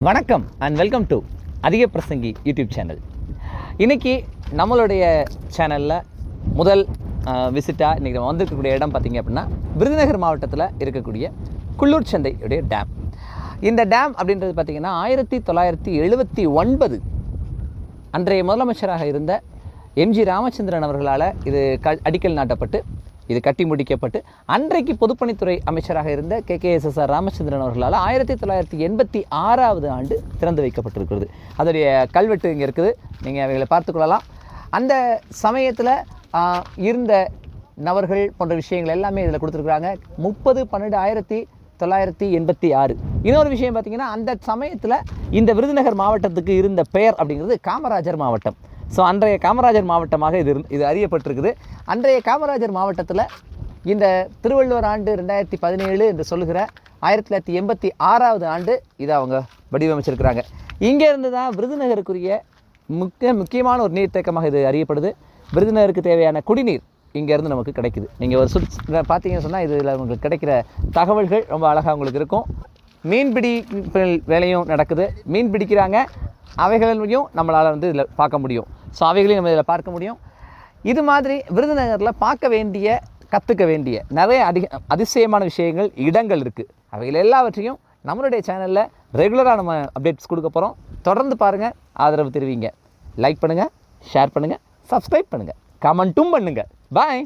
வணக்கம் and welcome to அதிக பிரசங்கி யூடியூப் சேனல் இன்னைக்கு நம்மளுடைய சேனலில் முதல் விசிட்டாக இன்றைக்கி நம்ம வந்திருக்கக்கூடிய இடம் பார்த்திங்க அப்படின்னா விருதுநகர் மாவட்டத்தில் இருக்கக்கூடிய குள்ளூர் சந்தையுடைய டேம் இந்த டேம் அப்படின்றது பார்த்திங்கன்னா ஆயிரத்தி தொள்ளாயிரத்தி எழுபத்தி ஒன்பது அன்றைய முதலமைச்சராக இருந்த எம்ஜி ராமச்சந்திரன் அவர்களால் இது க அடிக்கல் நாட்டப்பட்டு இது கட்டி முடிக்கப்பட்டு அன்றைக்கு பொதுப்பணித்துறை அமைச்சராக இருந்த K K S S R Ramachandran அவர்களால் ஆயிரத்தி தொள்ளாயிரத்தி எண்பத்தி ஆறாவது ஆண்டு திறந்து வைக்கப்பட்டிருக்கிறது. அதோடைய கல்வெட்டு இங்கே இருக்குது. நீங்கள் அவைகளை பார்த்துக்கொள்ளலாம் அந்த சமயத்தில் இருந்த நபர்கள் போன்ற விஷயங்கள் எல்லாமே இதில் கொடுத்துருக்குறாங்க. முப்பது பன்னெண்டு ஆயிரத்தி தொள்ளாயிரத்தி எண்பத்தி ஆறு. இன்னொரு விஷயம் பார்த்தீங்கன்னா அந்த சமயத்தில் இந்த விருதுநகர் மாவட்டத்துக்கு இருந்த பெயர் அப்படிங்கிறது காமராஜர் மாவட்டம். ஸோ அன்றைய காமராஜர் மாவட்டமாக இது இது அறியப்பட்டிருக்குது. அன்றைய காமராஜர் மாவட்டத்தில் இந்த திருவள்ளுவர் ஆண்டு ரெண்டாயிரத்தி பதினேழு என்று சொல்லுகிற ஆயிரத்தி தொள்ளாயிரத்தி எண்பத்தி ஆறாவது ஆண்டு இதை அவங்க வடிவமைச்சிருக்கிறாங்க. இங்கேருந்து தான் விருதுநகருக்குரிய முக்கிய முக்கியமான ஒரு நீர்த்தேக்கமாக இது அறியப்படுது. விருதுநகருக்கு தேவையான குடிநீர் இங்கேருந்து நமக்கு கிடைக்குது. நீங்கள் ஒரு சுத் பார்த்தீங்கன்னு சொன்னால் இதில் உங்களுக்கு கிடைக்கிற தகவல்கள் ரொம்ப அழகாக உங்களுக்கு இருக்கும். மீன்பிடி வேலையும் நடக்குது. மீன் பிடிக்கிறாங்க. அவைகளையும் நம்மளால் வந்து இதில் பார்க்க முடியும். ஸோ அவைகளையும் நம்ம இதில் பார்க்க முடியும். இது மாதிரி விருதுநகரில் பார்க்க வேண்டிய கற்றுக்க வேண்டிய நிறைய அதிக அதிசயமான விஷயங்கள் இடங்கள் இருக்குது அவைகள் எல்லாவற்றையும் நம்மளுடைய சேனலில் ரெகுலராக நம்ம அப்டேட்ஸ் கொடுக்க போகிறோம் தொடர்ந்து பாருங்கள் ஆதரவு தெரிவிங்க. லைக் பண்ணுங்கள் ஷேர் பண்ணுங்கள் சப்ஸ்கிரைப் பண்ணுங்கள் கமெண்ட்டும் பண்ணுங்கள் பாய்